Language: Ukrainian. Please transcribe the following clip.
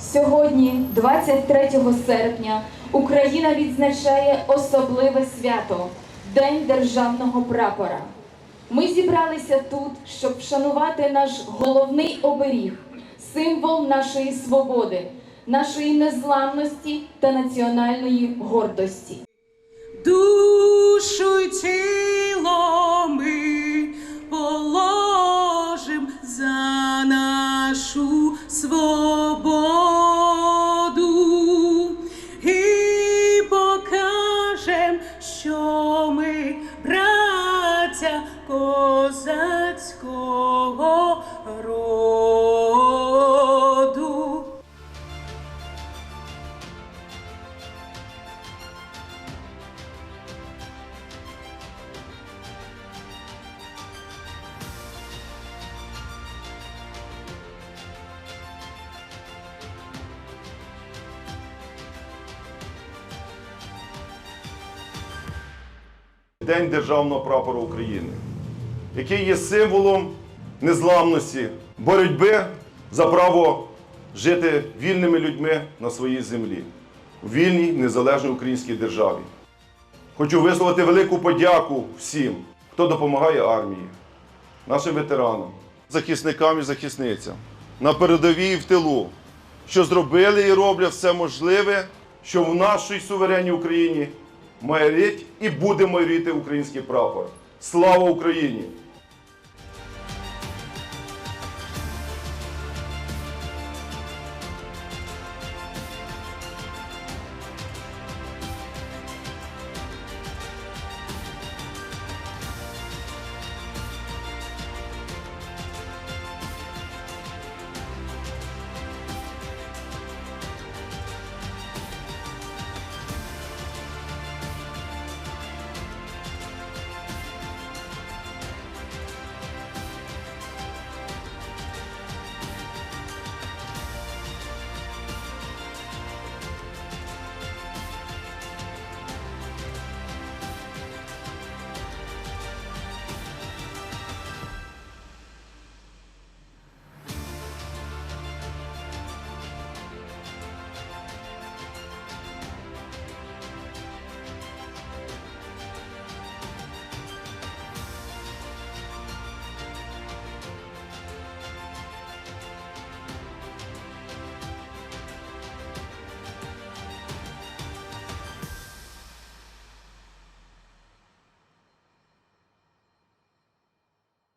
Сьогодні, 23 серпня, Україна відзначає особливе свято День державного прапора. Ми зібралися тут, щоб вшанувати наш головний оберіг, символ нашої свободи, нашої незламності та національної гордості. Душу ми браття козацького роду. День Державного прапора України, який є символом незламності, боротьби за право жити вільними людьми на своїй землі, у вільній незалежній українській державі. Хочу висловити велику подяку всім, хто допомагає армії, нашим ветеранам, захисникам і захисницям на передовій і в тилу, що зробили і роблять все можливе, що в нашій суверенній Україні майорить і буде майоріти український прапор. Слава Україні!